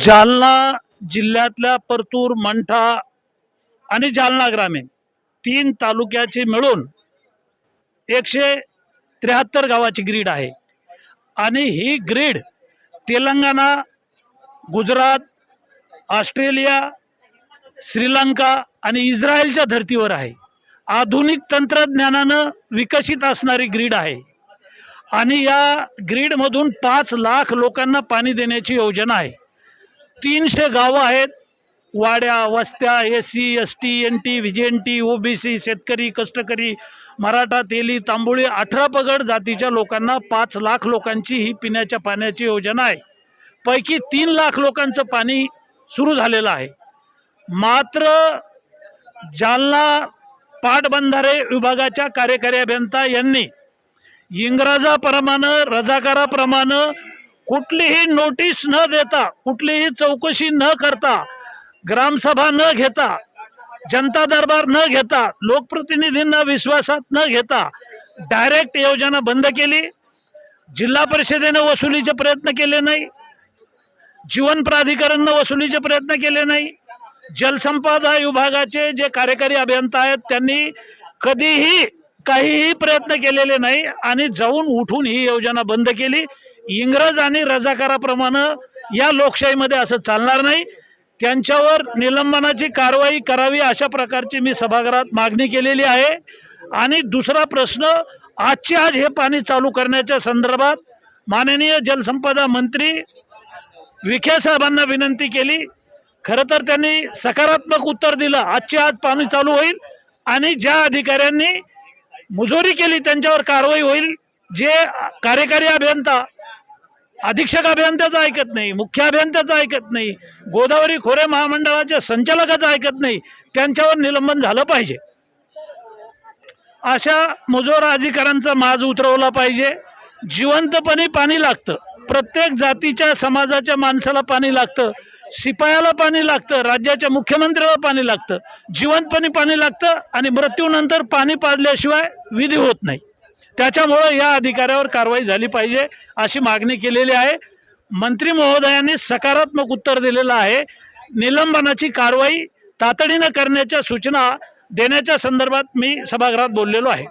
जालना जिल्ह्यातल्या परतूर मंठा आणि जालना ग्रामीण तीन तालुक्याचे मिळून एकशे त्र्याहत्तर गावाची ग्रीड आहे. आणि ही ग्रीड तेलंगणा गुजरात ऑस्ट्रेलिया श्रीलंका आणि इस्रायलच्या धर्तीवर आहे. आधुनिक तंत्रज्ञानानं विकसित असणारी ग्रीड आहे. आणि या ग्रीडमधून पाच लाख लोकांना पाणी देण्याची योजना आहे. तीनशे गावं आहेत. वाड्या वस्त्या S C S T N T V G N T O B C शेतकरी कष्टकरी मराठा तेली तांबोळी अठरा पगड जातीच्या लोकांना पाच लाख लोकांची ही पिण्याच्या पाण्याची योजना आहे. पैकी तीन लाख लोकांचं पाणी सुरू झालेलं आहे. मात्र जालना पाटबंधारे विभागाच्या कार्यकारी अभियंता यांनी इंग्रजाप्रमाणे रजाकाराप्रमाणे कुठलीही नोटीस न देता कुठलीही चौकशी न करता ग्रामसभा न घेता जनता दरबार न घेता लोकप्रतिनिधींना विश्वासात न घेता डायरेक्ट योजना बंद केली. जिल्हा परिषदेने वसुलीचे प्रयत्न केले नाही. जीवन प्राधिकरणनं वसुलीचे प्रयत्न केले नाही. जलसंपदा विभागाचे जे कार्यकारी अभियंता आहेत त्यांनी कधीही काहीही प्रयत्न केलेले नाही आणि जाऊन उठून ही योजना बंद केली. इंग्रज आणि रजाकाराप्रमाणे या लोकशाहीमध्ये असं चालणार नाही. त्यांच्यावर निलंबनाची कारवाई करावी अशा प्रकारची मी सभागृहात मागणी केलेली आहे. आणि दुसरा प्रश्न आजचे आज हे पाणी चालू करण्याच्या संदर्भात माननीय जलसंपदा मंत्री विखे साहेबांना विनंती केली. खरं तर त्यांनी सकारात्मक उत्तर दिलं आजचे आज पाणी चालू होईल. आणि ज्या अधिकाऱ्यांनी मुजोरी केली त्यांच्यावर कारवाई होईल. जे कार्यकारी अभियंता अधीक्षक अभियंत्याचं ऐकत नाही मुख्य अभियंत्याचं ऐकत नाही गोदावरी खोरे महामंडळाच्या संचालकाचं ऐकत नाही त्यांच्यावर निलंबन झालं पाहिजे. अशा मुजोरा अधिकाऱ्यांचा माज उतरवला पाहिजे. जिवंतपणे पाणी लागतं. प्रत्येक जातीच्या समाजाच्या माणसाला पाणी लागतं. शिपायाला पाणी लागतं राज्याच्या मुख्यमंत्र्याला पाणी लागतं. जिवंतपणे पाणी लागतं आणि मृत्यूनंतर पाणी पाजल्याशिवाय विधी होत नाही. त्याच्यामुळं या अधिकाऱ्यावर कारवाई झाली पाहिजे अशी मागणी केलेली आहे. मंत्री महोदयांनी सकारात्मक उत्तर दिलेलं आहे. निलंबनाची कारवाई तातडीनं करण्याच्या सूचना देण्याच्या संदर्भात मी सभागृहात बोललेलो आहे.